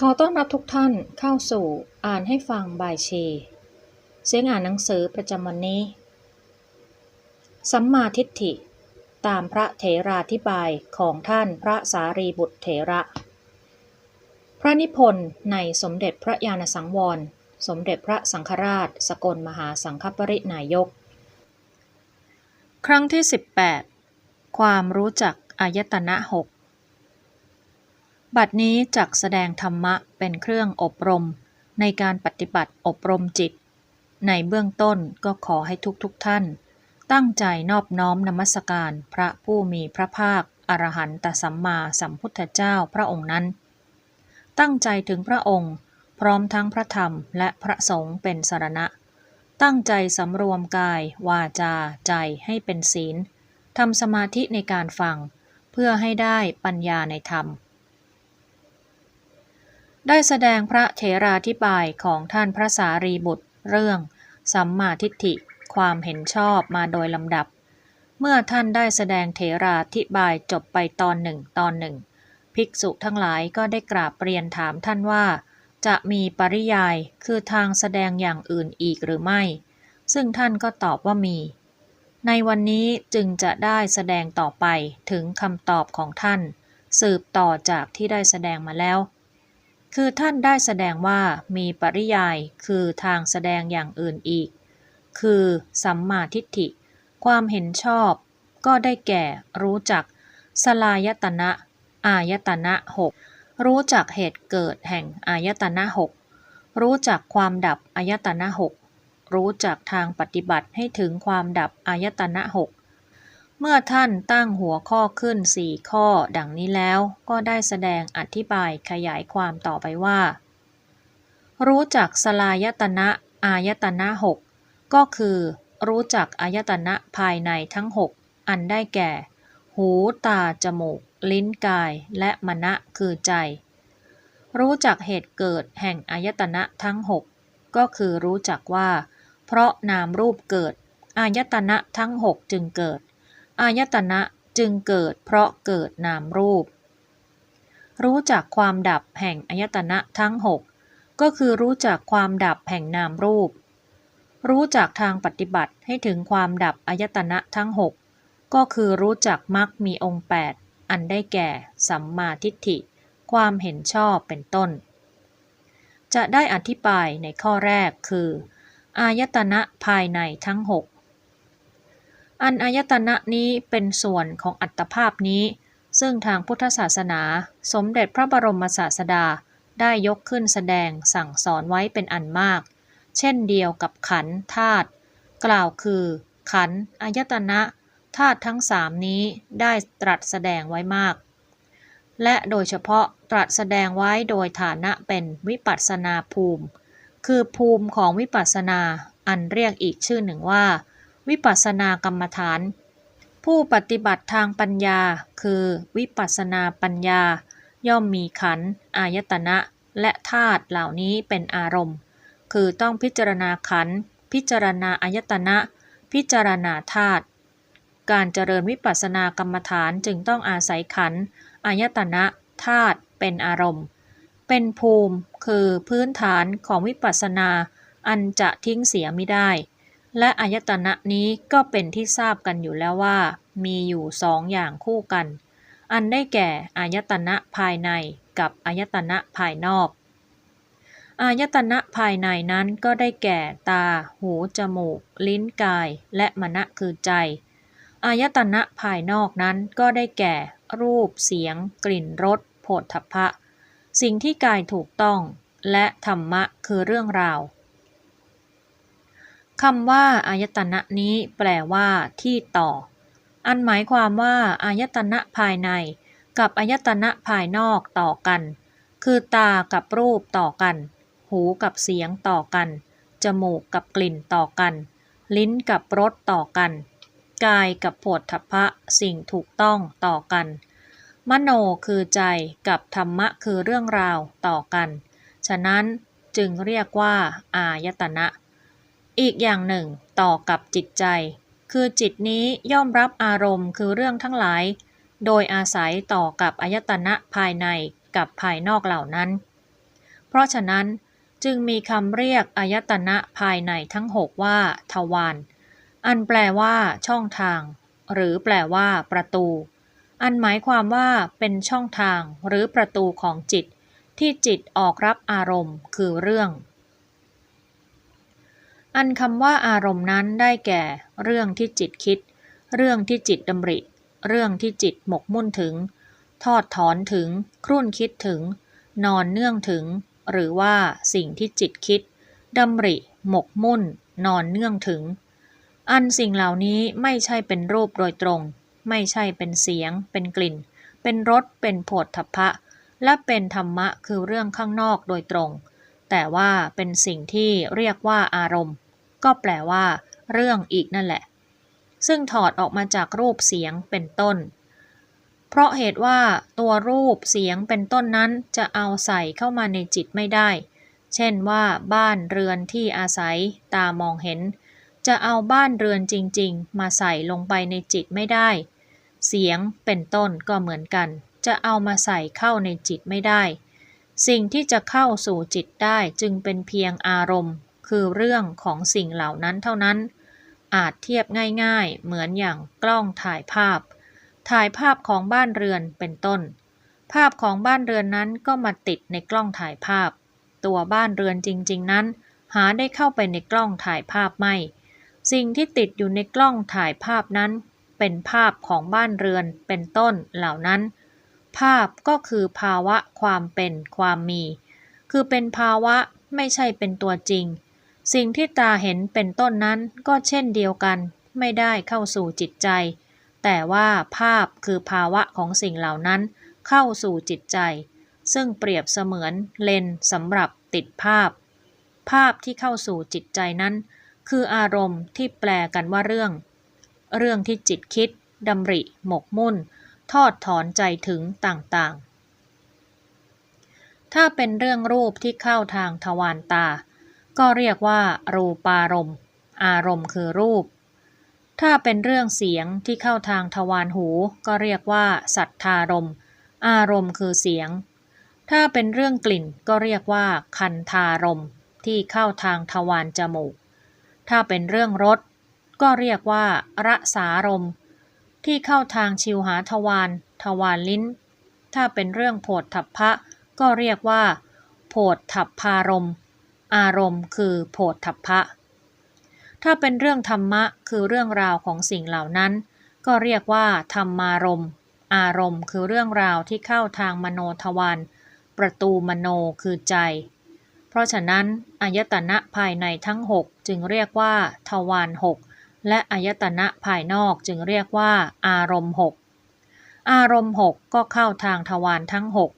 ขอต้อนรับทุกท่านเข้าสู่อ่านให้ฟังบายเชเสียงอ่านหนังสือประจำวันนี้ สัมมาทิฏฐิ ตามพระเถราธิบายของท่านพระสารีบุตรเถระ พระนิพนธ์ในสมเด็จพระญาณสังวร สมเด็จพระสังฆราช สกลมหาสังฆปรินายก ครั้งที่ 18 ความรู้จักอายตนะหก บัดนี้จักแสดงธรรมะเป็นเครื่องอบรม ในการปฏิบัติอบรมจิต ในเบื้องต้นก็ขอให้ทุกทุกท่าน ตั้งใจนอบน้อมนมัสการพระผู้มีพระภาคอรหันตสัมมาสัมพุทธเจ้าพระองค์นั้น ตั้งใจถึงพระองค์ พร้อมทั้งพระธรรมและพระสงฆ์เป็นสารณะ ตั้งใจสำรวมกาย วาจา ใจให้เป็นศีลทำสมาธิในการฟัง เพื่อให้ได้ปัญญาในธรรม ได้แสดงพระเถราธิบายของท่านพระสารีบุตร เรื่อง สัมมาทิฏฐิความเห็นชอบมาโดยลำดับ เมื่อท่านได้แสดงเถราธิบายจบไปตอนหนึ่งตอนหนึ่ง ภิกษุทั้งหลายก็ได้กราบเรียนถามท่านว่า จะมีปริยายคือทางแสดงอย่างอื่นอีกหรือไม่ ซึ่งท่านก็ตอบว่ามี ในวันนี้จึงจะได้แสดงต่อไปถึงคำตอบของท่าน สืบต่อจากที่ได้แสดงมาแล้ว คือท่านได้แสดงว่ามีปริยายคือทางแสดงอย่างอื่นอีก คือสัมมาทิฏฐิ ความเห็นชอบ ก็ได้แก่รู้จัก สลายตนะ อายตนะหกรู้จักเหตุเกิดแห่งอายตนะหกรู้จักความดับอายตนะหกรู้จักทางปฏิบัติให้ถึงความดับอายตนะหก เมื่อท่านตั้งหัวข้อขึ้นสี่ข้อดังนี้แล้วก็ได้แสดงอธิบายขยายความต่อไปว่า รู้จักสลายตนะอายตนะหกก็คือรู้จักอายตนะภายในทั้งหกอันได้แก่ หูตาจมูก ลิ้นกายและมณะคือใจ รู้จักเหตุเกิดแห่งอายตนะทั้งหกก็คือรู้จักว่า เพราะนามรูปเกิดอายตนะทั้งหกจึงเกิด อายตนะจึงเกิดเพราะเกิดนามรูป รู้จักความดับแห่งอายตนะทั้งหกก็คือรู้จักความดับแห่งนามรูป รู้จักทางปฏิบัติให้ถึงความดับอายตนะทั้งหกก็คือรู้จักมรรคมีองค์ 8 อันได้แก่ สัมมาทิฏฐิ ความเห็นชอบเป็นต้น จะได้อธิบายในข้อแรกคือ อายตนะภายในทั้งหก อันอายตนะนี้เป็นส่วนของอัตภาพนี้ ซึ่งทางพุทธศาสนา สมเด็จพระบรมศาสดาได้ยกขึ้นแสดงสั่งสอนไว้เป็นอันมาก เช่นเดียวกับขันธาตุกล่าวคือ ขันอายตนะธาตุทั้งสามนี้ได้ตรัสแสดงไว้มาก และโดยเฉพาะตรัสแสดงไว้โดยฐานะเป็นวิปัสสนาภูมิ คือภูมิของวิปัสสนาอันเรียกอีกชื่อหนึ่งว่า วิปัสสนากรรมฐาน ผู้ปฏิบัติทางปัญญา คือวิปัสสนาปัญญา ย่อมมีขันธ์อายตนะ และธาตุเหล่านี้เป็นอารมณ์ คือต้องพิจารณาขันธ์พิจารณาอายตนะ พิจารณาธาตุการเจริญวิปัสสนากรรมฐานจึงต้องอาศัยขันธ์อายตนะธาตุเป็นอารมณ์ เป็นภูมิคือพื้นฐานของวิปัสสนาอันจะทิ้งเสียไม่ได้ และอายตนะนี้ก็เป็นที่ทราบกันอยู่แล้วว่า มีอยู่สองอย่างคู่กัน อันได้แก่อายตนะภายในกับอายตนะภายนอก อายตนะภายในนั้นก็ได้แก่ตา หู จมูก ลิ้นกาย และมณะคือใจ อายตนะภายนอกนั้นก็ได้แก่รูป เสียง กลิ่น รสโผฏฐัพพะ สิ่งที่กายถูกต้อง และธรรมะคือเรื่องราว คำว่าอายตนะนี้แปลว่า ที่ต่อ อันหมายความว่าอายตนะภายใน กับอายตนะภายนอกต่อกัน คือตากับรูปต่อกัน หูกับเสียงต่อกัน จมูกกับกลิ่นต่อกัน ลิ้นกับรสต่อกัน กายกับโผฏฐัพพะสิ่งถูกต้องต่อกัน มโนคือใจกับธรรมะคือเรื่องราวต่อกัน ฉะนั้นจึงเรียกว่า อายตนะ อีกอย่างหนึ่ง ต่อกับจิตใจ คือจิตนี้ย่อมรับอารมณ์คือเรื่องทั้งหลาย โดยอาศัยต่อกับอายตนะภายในกับภายนอกเหล่านั้น เพราะฉะนั้นจึงมีคำเรียกอายตนะภายในทั้งหกว่า ทวาร อันแปลว่าช่องทาง หรือแปลว่า ประตู อันหมายความว่าเป็นช่องทางหรือประตูของจิต ที่จิตออกรับอารมณ์คือเรื่อง อันคำว่าอารมณ์นั้นได้แก่ เรื่องที่จิตคิด เรื่องที่จิตดำริ เรื่องที่จิตหมกมุ่นถึง ทอดถอนถึง ครุ่นคิดถึง นอนเนื่องถึง หรือว่าสิ่งที่จิตคิดดำริ หมกมุ่น นอนเนื่องถึง อันสิ่งเหล่านี้ไม่ใช่เป็นรูปโดยตรง ไม่ใช่เป็นเสียง เป็นกลิ่น เป็นรส เป็นโผฏฐัพพะ และเป็นธรรมะคือเรื่องข้างนอกโดยตรง แต่ว่าเป็นสิ่งที่เรียกว่าอารมณ์ ก็แปลว่า เรื่องอีกนั่นแหละ ซึ่งถอดออกมาจากรูปเสียงเป็นต้น เพราะเหตุว่าตัวรูปเสียงเป็นต้นนั้นจะเอาใส่เข้ามาในจิตไม่ได้ เช่นว่าบ้านเรือนที่อาศัยตามองเห็น จะเอาบ้านเรือนจริง ๆ มาใส่ลงไปในจิตไม่ได้ เสียงเป็นต้นก็เหมือนกัน จะเอามาใส่เข้าในจิตไม่ได้สิ่งที่จะเข้าสู่จิตได้จึงเป็นเพียงอารมณ์ คือเรื่องของสิ่งเหล่านั้นเท่านั้น อาจเทียบง่ายๆ เหมือนอย่างกล้องถ่ายภาพ ถ่ายภาพของบ้านเรือนเป็นต้น ภาพของบ้านเรือนนั้นก็มาติดในกล้องถ่ายภาพ ตัวบ้านเรือนจริง ๆ นั้น หาได้เข้าไปในกล้องถ่ายภาพไม่ สิ่งที่ติดอยู่ในกล้องถ่ายภาพนั้น เป็นภาพของบ้านเรือนเป็นต้นเหล่านั้น ภาพก็คือภาวะความเป็นความมี คือเป็นภาวะไม่ใช่เป็นตัวจริง สิ่งที่ตาเห็นเป็นต้นนั้นก็เช่นเดียวกัน ไม่ได้เข้าสู่จิตใจ แต่ว่าภาพคือภาวะของสิ่งเหล่านั้นเข้าสู่จิตใจ ซึ่งเปรียบเสมือนเลนสำหรับติดภาพ ภาพที่เข้าสู่จิตใจนั้น คืออารมณ์ที่แปลกันว่าเรื่อง เรื่องที่จิตคิดดำริ หมกมุ่น ทอดถอนใจถึงต่างๆ ถ้าเป็นเรื่องรูปที่เข้าทางทวารตา ก็เรียกว่า รูปารมณ์ อารมณ์คือรูป ถ้าเป็นเรื่องเสียงที่เข้าทางทวารหู ก็เรียกว่าสัทธารมณ์ อารมณ์คือเสียง ถ้าเป็นเรื่องกลิ่นก็เรียกว่าคันธารมณ์ ที่เข้าทางทวารจมูก ถ้าเป็นเรื่องรสก็เรียกว่าระสารมณ์ที่เข้าทางชิวหาทวารทวารลิ้น ถ้าเป็นเรื่องโผฏฐัพพะ ก็เรียกว่า โผฏฐัพพารมณ์ อารมณ์คือโผฏฐัพพะ ถ้าเป็นเรื่องธรรมะคือเรื่องราวของสิ่งเหล่านั้น ก็เรียกว่า ธรรมารมณ์ อารมณ์คือเรื่องราวที่เข้าทางมโนทวารประตูมโนคือใจ เพราะฉะนั้นอายตนะภายในทั้งหกจึงเรียกว่า ทวารหกและอายตนะภายนอกจึงเรียกว่า อารมณ์หกอารมณ์หกก็เข้าทางทวารทั้งหก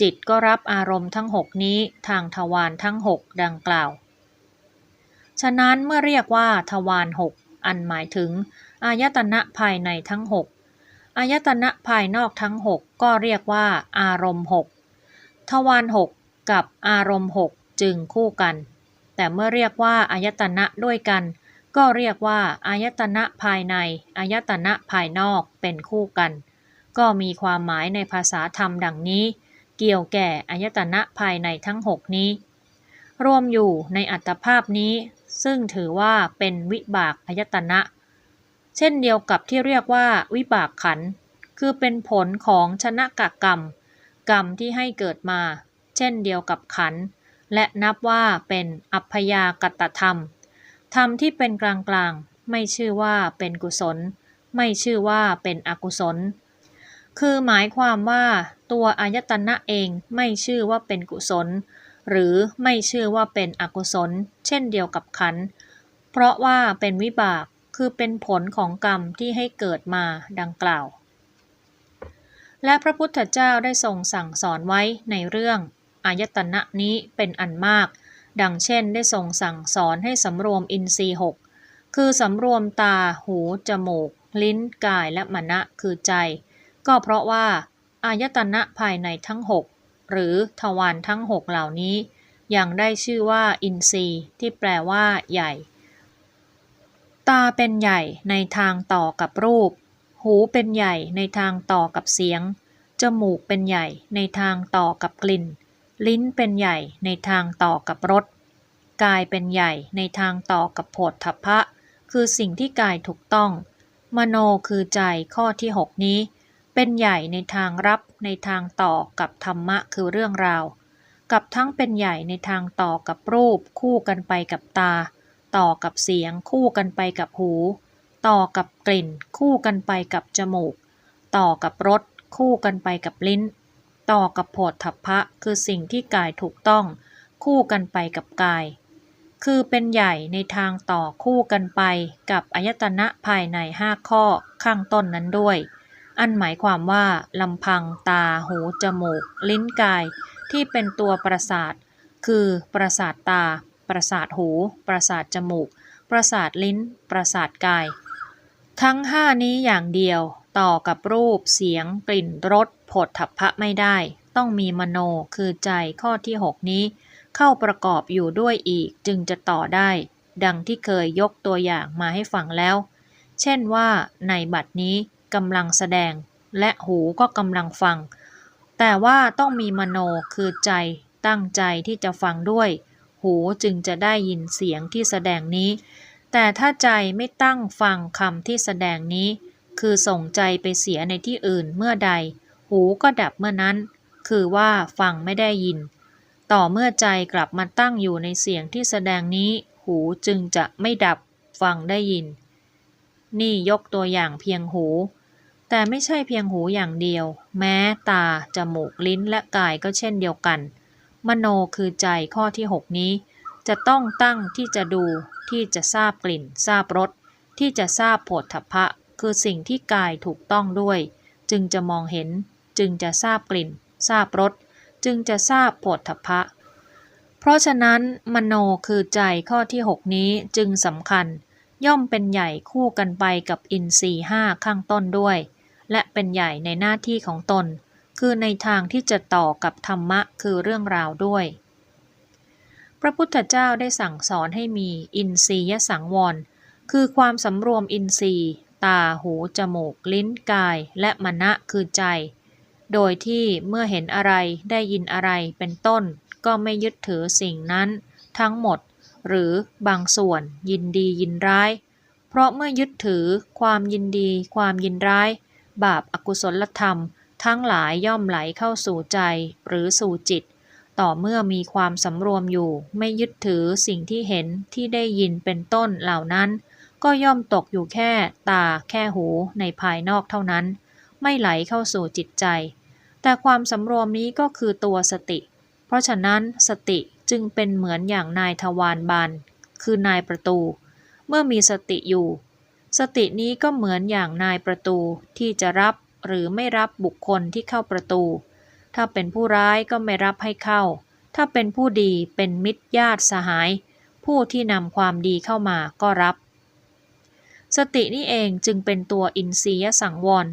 จิตก็รับอารมณ์ทั้งหกนี้ทางทวารทั้งหกดังกล่าว ฉะนั้นเมื่อเรียกว่าทวารหกอันหมายถึง อายตนะภายในทั้งหกอายตนะภายนอกทั้งหกก็เรียกว่า อารมณ์หกทวารหกกับอารมณ์หกจึงคู่กัน แต่เมื่อเรียกว่าอายตนะด้วยกัน ก็เรียกว่าอายตนะภายในอายตนะภายนอกเป็นคู่กัน ก็มีความหมายในภาษาธรรมดังนี้ เกี่ยวแก่อายตนะภายในทั้งหกนี้ รวมอยู่ในอัตภาพนี้ ซึ่งถือว่าเป็นวิบากอายตนะ เช่นเดียวกับที่เรียกว่าวิบากขัน คือเป็นผลของชนะกกรรม กรรมที่ให้เกิดมา เช่นเดียวกับขัน และนับว่าเป็นอัพยากตธรรม ธรรมที่เป็นกลางกลางๆไม่ชื่อว่าเป็นกุศล ไม่ชื่อว่าเป็นอกุศล คือหมายความว่าตัวอายตนะเองไม่ชื่อว่าเป็นกุศล หรือไม่ชื่อว่าเป็นอกุศล เช่นเดียวกับขัน เพราะว่าเป็นวิบากคือเป็นผลของกรรมที่ให้เกิดมาดังกล่าว และพระพุทธเจ้าได้ทรงสั่งสอนไว้ในเรื่องอายตนะนี้เป็นอันมาก ดังเช่นได้ทรงสั่งสอนให้สำรวมอินทรีย์หกคือสำรวมตา หู จมูก ลิ้น กายและมณะคือใจ ก็เพราะว่า อายตนะภายในทั้งหกหรือทวารทั้งหกเหล่านี้ ยังได้ชื่อว่าอินทรีย์ที่แปลว่า ใหญ่ ตาเป็นใหญ่ในทางต่อกับรูป หูเป็นใหญ่ในทางต่อกับเสียง จมูกเป็นใหญ่ในทางต่อกับกลิ่น ลิ้นเป็นใหญ่ในทางต่อกับรสกายเป็นใหญ่ในทางต่อกับโผฏฐัพพะ คือสิ่งที่กายถูกต้อง มโนคือใจข้อที่หกนี้ เป็นใหญ่ในทางรับในทางต่อกับธรรมะคือเรื่องราว กับทั้งเป็นใหญ่ในทางต่อกับรูป คู่กันไปกับตา ต่อกับเสียง คู่กันไปกับหู ต่อกับกลิ่น คู่กันไปกับจมูก ต่อกับรสคู่กันไปกับลิ้น ต่อกับโผฏฐัพพะคือสิ่งที่กายถูกต้อง คู่กันไปกับกาย คือเป็นใหญ่ในทางต่อคู่กันไปกับอายตนะภายในห้าข้อข้างต้นนั้นด้วย อันหมายความว่าลำพังตา หู จมูก ลิ้นกาย ที่เป็นตัวประสาท คือ ประสาทตา ประสาทหู ประสาทจมูก ประสาทลิ้น ประสาทกาย ทั้งห้านี้อย่างเดียว ต่อกับรูป เสียง กลิ่น รสผดถัพพะไม่ได้ ต้องมีมโน คือใจ ข้อที่ 6 นี้ เข้าประกอบอยู่ด้วยอีก จึงจะต่อได้ ดังที่เคยยกตัวอย่างมาให้ฟังแล้ว เช่นว่า ในบัดนี้ กำลังแสดง และหูก็กำลังฟัง แต่ว่าต้องมีมโนคือใจตั้งใจที่จะฟังด้วย หูจึงจะได้ยินเสียงที่แสดงนี้ แต่ถ้าใจไม่ตั้งฟังคำที่แสดงนี้ คือส่งใจไปเสียในที่อื่นเมื่อใด หูก็ดับเมื่อนั้น คือว่าฟังไม่ได้ยิน ต่อเมื่อใจกลับมาตั้งอยู่ในเสียงที่แสดงนี้ หูจึงจะไม่ดับฟังได้ยิน นี่ยกตัวอย่างเพียงหู แต่ไม่ใช่เพียงหูอย่างเดียว แม้ตา จมูก ลิ้น และกายก็เช่นเดียวกัน มโนคือใจข้อที่ 6 นี้ จะต้องตั้งที่จะดู ที่จะทราบกลิ่น ทราบรส ที่จะทราบโผฏฐัพพะ คือสิ่งที่กายถูกต้องด้วย จึงจะมองเห็น จึงจะทราบกลิ่น ทราบรส จึงจะทราบโผฏฐัพพะ เพราะฉะนั้น มโนคือใจข้อที่ 6 นี้จึงสำคัญ ย่อมเป็นใหญ่คู่กันไปกับอินทรีห้าข้างต้นด้วย และเป็นใหญ่ในหน้าที่ของตน คือในทางที่จะต่อกับธรรมะคือเรื่องราวด้วย พระพุทธเจ้าได้สั่งสอนให้มีอินทรียสังวร คือความสำรวมอินทรีย์ ตาหูจมูก ลิ้นกาย และมณะคือใจ โดยที่เมื่อเห็นอะไรได้ยินอะไรเป็นต้น ก็ไม่ยึดถือสิ่งนั้นทั้งหมด หรือบางส่วนยินดียินร้าย เพราะเมื่อยึดถือความยินดีความยินร้าย บาปอากุศลธรรม ทั้งหลายย่อมไหลเข้าสู่ใจหรือสู่จิต ต่อเมื่อมีความสำรวมอยู่ ไม่ยึดถือสิ่งที่เห็นที่ได้ยินเป็นต้นเหล่านั้น ก็ย่อมตกอยู่แค่ตาแค่หูในภายนอกเท่านั้น ไม่ไหลเข้าสู่จิตใจ แต่ความสำรวมนี้ก็คือตัวสติ เพราะฉะนั้นสติจึงเป็นเหมือนอย่างนายทวารบานคือนายประตู เมื่อมีสติอยู่ สตินี้ก็เหมือนอย่างนายประตูที่จะรับหรือไม่รับบุคคลที่เข้าประตู ถ้าเป็นผู้ร้ายก็ไม่รับให้เข้า ถ้าเป็นผู้ดีเป็นมิตรญาติสหาย ผู้ที่นำความดีเข้ามาก็รับ สตินี่เองจึงเป็นตัวอินทรียสังวร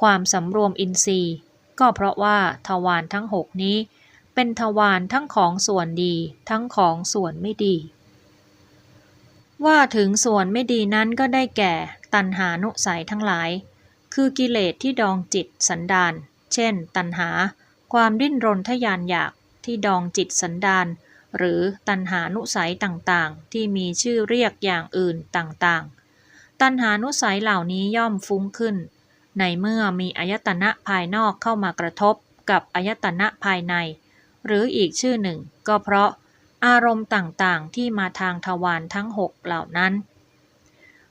ความสำรวมอินทรีย์ ก็เพราะว่าทวารทั้งหกนี้ เป็นทวารทั้งของส่วนดีทั้งของส่วนไม่ดี ว่าถึงส่วนไม่ดีนั้นก็ได้แก่ ตัณหานุสัยทั้งหลาย คือกิเลสที่ดองจิตสันดาน เช่น ตัณหา ความดิ้นรนทยานอยากที่ดองจิตสันดานหรือตัณหานุสัยต่างๆ ที่มีชื่อเรียกอย่างอื่นต่างๆ ตัณหานุสัยเหล่านี้ย่อมฟุ้งขึ้น ในเมื่อมีอายตนะภายนอกเข้ามากระทบกับอายตนะภายใน หรืออีกชื่อหนึ่ง ก็เพราะ อารมณ์ต่างๆ ที่มาทางทวารทั้งหกเหล่านั้น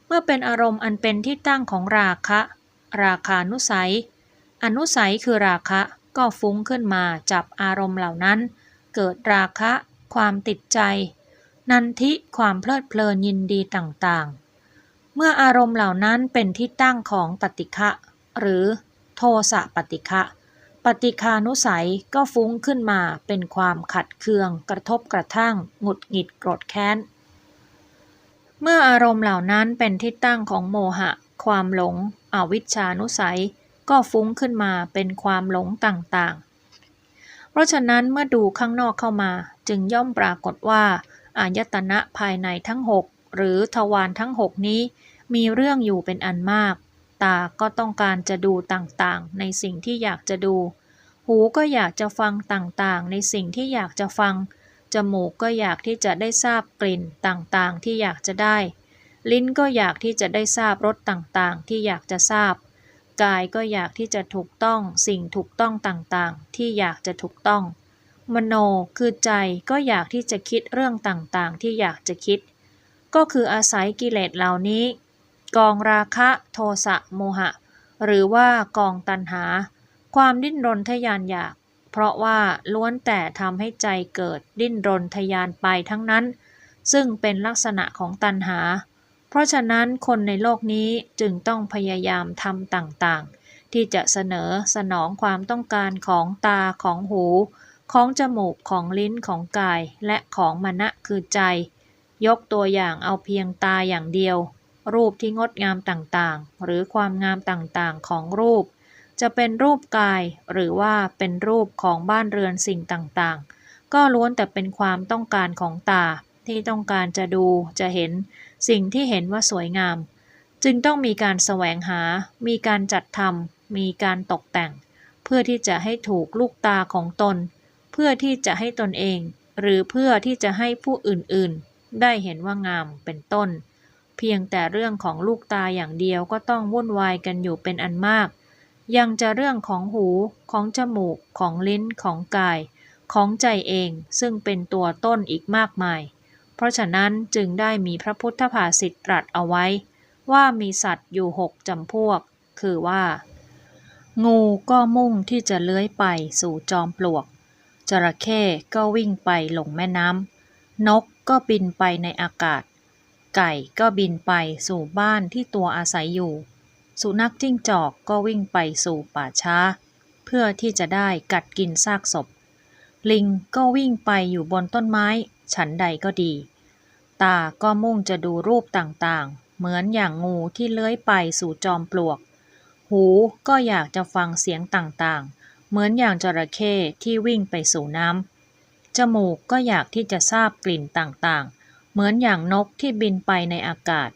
เมื่อเป็นอารมณ์อันเป็นที่ตั้งของราคะ ราคานุสัย อนุสัยคือราคะก็ฟุ้งขึ้นมาจับอารมณ์เหล่านั้น เกิดราคะ ความติดใจ นันทิความเพลิดเพลินยินดีต่างๆ เมื่ออารมณ์เหล่านั้นเป็นที่ตั้งของปฏิฆะหรือโทสะปฏิฆะ ปฏิคานุสัยก็ฟุ้งขึ้นมาเป็นความขัดเคือง กระทบกระทั่งหงุดหงิดโกรธแค้น เมื่ออารมณ์เหล่านั้นเป็นที่ตั้งของโมหะ ความหลง อวิชชานุสัย ก็ฟุ้งขึ้นมาเป็นความหลงต่างๆ เพราะฉะนั้นเมื่อดูข้างนอกเข้ามาจึงย่อมปรากฏว่าอายตนะภายในทั้งหกหรือทวารทั้งหกนี้มีเรื่องอยู่เป็นอันมาก ตาก็ต้องการจะดูต่างๆ ในสิ่งที่อยากจะดูหหูก็อยากจะฟังต่างๆ ในสิ่งที่อยากจะฟัง จมูกก็อยากที่จะได้ทราบกลิ่นต่างๆ ที่อยากจะได้ ลิ้นก็อยากที่จะได้ทราบรสต่างๆ ที่อยากจะทราบ กายก็อยากที่จะถูกต้องสิ่งถูกต้องต่างๆ ที่อยากจะถูกต้อง มโนคือใจก็อยากที่จะคิดเรื่องต่างๆ ที่อยากจะคิด ก็คืออาศัยกิเลสเหล่านี้ กองราคะโทสะโมหะ หรือว่ากองตัณหา ความดิ้นรนทยานอยาก เพราะว่าล้วนแต่ทำให้ใจเกิดดิ้นรนทยานไปทั้งนั้น ซึ่งเป็นลักษณะของตัณหา เพราะฉะนั้นคนในโลกนี้จึงต้องพยายามทำต่างๆ ที่จะเสนอสนองความต้องการของตาของหู ของจมูกของลิ้นของกายและของมณะคือใจ ยกตัวอย่างเอาเพียงตาอย่างเดียว รูปที่งดงามต่างๆ หรือความงามต่างๆ ของรูป จะเป็นรูปกายหรือว่าเป็นรูปของบ้านเรือนสิ่งต่างๆ ก็ล้วนแต่เป็นความต้องการของตาที่ต้องการจะดูจะเห็นสิ่งที่เห็นว่าสวยงาม จึงต้องมีการแสวงหา มีการจัดทำมีการตกแต่ง เพื่อที่จะให้ถูกลูกตาของตน เพื่อที่จะให้ตนเอง หรือเพื่อที่จะให้ผู้อื่นๆ ได้เห็นว่างามเป็นต้น เพียงแต่เรื่องของลูกตาอย่างเดียวก็ต้องวุ่นวายกันอยู่เป็นอันมาก ยังจะเรื่องของหู ของจมูก ของลิ้น ของกาย ของใจเองซึ่งเป็นตัวต้นอีกมากมาย เพราะฉะนั้นจึงได้มีพระพุทธภาษิตตรัสเอาไว้ ว่ามีสัตว์อยู่หกจำพวก คือว่า งูก็มุ่งที่จะเลื้อยไปสู่จอมปลวก จระเข้ก็วิ่งไปลงแม่น้ำนกก็บินไปในอากาศ ไก่ก็บินไปสู่บ้านที่ตัวอาศัยอยู่ สุนัขจิ้งจอกก็วิ่งไปสู่ป่าช้า เพื่อที่จะได้กัดกินซากศพ ลิงก็วิ่งไปอยู่บนต้นไม้ ฉันใดก็ดี ตาก็มุ่งจะดูรูปต่างๆ เหมือนอย่างงูที่เลื้อยไปสู่จอมปลวก หูก็อยากจะฟังเสียงต่างๆ เหมือนอย่างจระเข้ที่วิ่งไปสู่น้ำจมูกก็อยากที่จะทราบกลิ่นต่างๆ เหมือนอย่างนกที่บินไปในอากาศ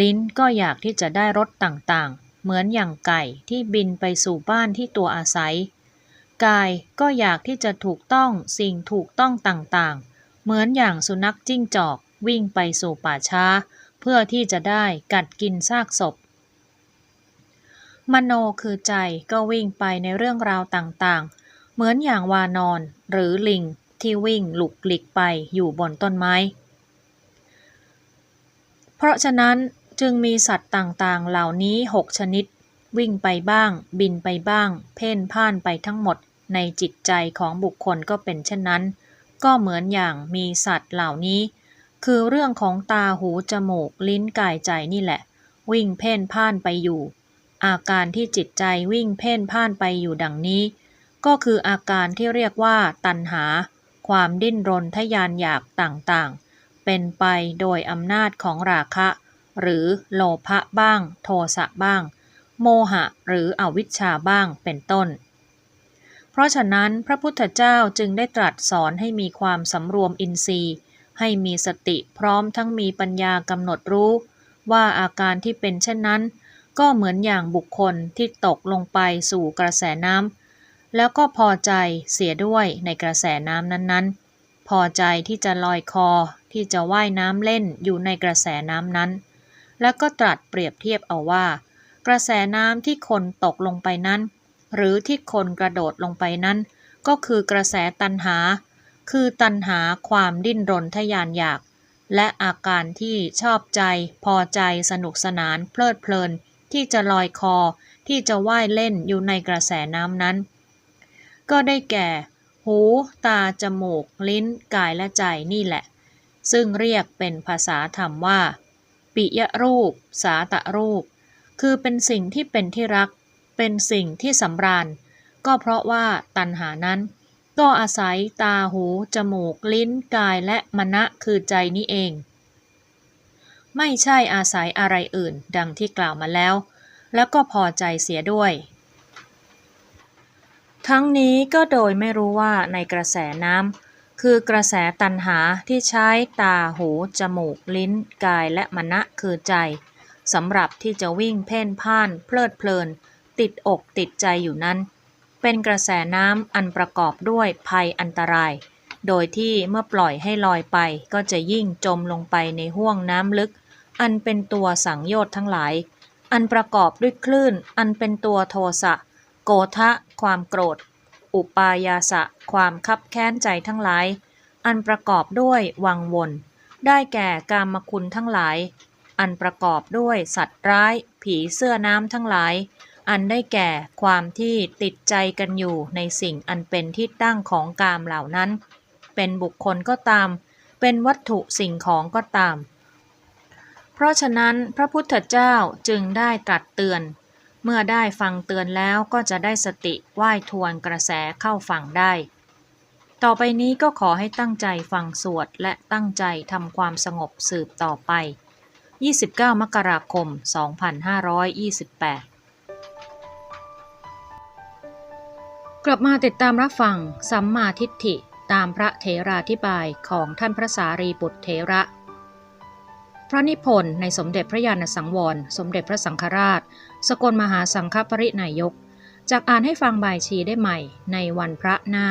ลิ้นก็อยากที่จะได้รสต่างๆ เหมือนอย่างไก่ที่บินไปสู่บ้านที่ตัวอาศัย กายก็อยากที่จะถูกต้องสิ่งถูกต้องต่างๆ เหมือนอย่างสุนัขจิ้งจอกวิ่งไปสู่ป่าช้า เพื่อที่จะได้กัดกินซากศพ มโนคือใจก็วิ่งไปในเรื่องราวต่างๆ เหมือนอย่างวานอนหรือลิงที่วิ่งหลุกหลิกไปอยู่บนต้นไม้ เพราะฉะนั้นจึงมีสัตว์ต่างๆ เหล่านี้หกชนิด วิ่งไปบ้าง บินไปบ้าง เพ่นพ่านไปทั้งหมดในจิตใจของบุคคลก็เป็นเช่นนั้น ก็เหมือนอย่างมีสัตว์เหล่านี้ คือเรื่องของตาหูจมูกลิ้นกายใจนี่แหละ วิ่งเพ่นพ่านไปอยู่ อาการที่จิตใจวิ่งเพ่นพ่านไปอยู่ดังนี้ ก็คืออาการที่เรียกว่าตัณหา ความดิ้นรนทยานอยากต่างๆ เป็นไปโดยอำนาจของราคะ หรือโลภะบ้าง โทสะบ้าง โมหะหรืออวิชชาบ้างเป็นต้น เพราะฉะนั้นพระพุทธเจ้าจึงได้ตรัสสอนให้มีความสำรวมอินทรีย์ ให้มีสติพร้อมทั้งมีปัญญากำหนดรู้ ว่าอาการที่เป็นเช่นนั้น ก็เหมือนอย่างบุคคลที่ตกลงไปสู่กระแสน้ำแล้วก็พอใจเสียด้วยในกระแสน้ำนั้นๆ พอใจที่จะลอยคอที่จะว่ายน้ำเล่นอยู่ในกระแสน้ำนั้น แล้วก็ตรัสเปรียบเทียบเอาว่า กระแสน้ำที่คนตกลงไปนั้น หรือที่คนกระโดดลงไปนั้น ก็คือกระแสตันหา คือตันหาความดิ้นรนทยานอยาก และอาการที่ชอบใจ พอใจสนุกสนานเพลิดเพลิน ที่จะลอยคอที่จะว่ายเล่นอยู่ในกระแสน้ำนั้น ก็ได้แก่ หู ตา จมูก ลิ้น กายและใจนี่แหละ ซึ่งเรียกเป็นภาษาธรรมว่า ปิยรูป สาตะรูป คือเป็นสิ่งที่เป็นที่รัก เป็นสิ่งที่สำราญ ก็เพราะว่าตัณหานั้น ก็อาศัยตา หู จมูก ลิ้น กายและมณะคือใจนี้เอง ไม่ใช่อาศัยอะไรอื่น ดังที่กล่าวมาแล้ว แล้วก็พอใจเสียด้วย ทั้งนี้ก็โดยไม่รู้ว่าในกระแสน้ำคือกระแสตันหาที่ใช้ตาหูจมูก ลิ้น กายและมณะคือใจสำหรับที่จะวิ่งเพ่นพ่าน เพลิดเพลิน ติดอกติดใจอยู่นั้นเเป็นกระแสน้ำอันประกอบด้วยภัยอันตราย โดยที่เมื่อปล่อยให้ลอยไปก็จะยิ่งจมลงไปในห้วงน้ำลึก อันเป็นตัวสังโยชน์ทั้งหลาย อันประกอบด้วยคลื่น อันเป็นตัวโทสะ โกทะ ความโกรธ อุปายาสะ ความคับแค้นใจทั้งหลาย อันประกอบด้วยวังวน ได้แก่กามคุณทั้งหลาย อันประกอบด้วยสัตว์ร้าย ผีเสื้อน้ำทั้งหลาย อันได้แก่ความที่ติดใจกันอยู่ในสิ่งอันเป็นที่ตั้งของกามเหล่านั้น เป็นบุคคลก็ตาม เป็นวัตถุสิ่งของก็ตาม เพราะฉะนั้นพระพุทธเจ้าจึงได้ตรัสเตือน เมื่อได้ฟังเตือนแล้วก็จะได้สติว่ายทวนกระแสเข้าฝั่งได้ ต่อไปนี้ก็ขอให้ตั้งใจฟังสวดและตั้งใจทำความสงบสืบต่อไป 29 มกราคม 2528กลับมาติดตามรับฟังสัมมาทิฏฐิตามพระเถราธิบายของท่านพระสารีบุตรเถระ พระนิพนธ์ในสมเด็จพระญาณสังวร สมเด็จพระสังฆราช สกลมหาสังฆปรินายก จากอ่านให้ฟังบายชีได้ใหม่ในวันพระหน้า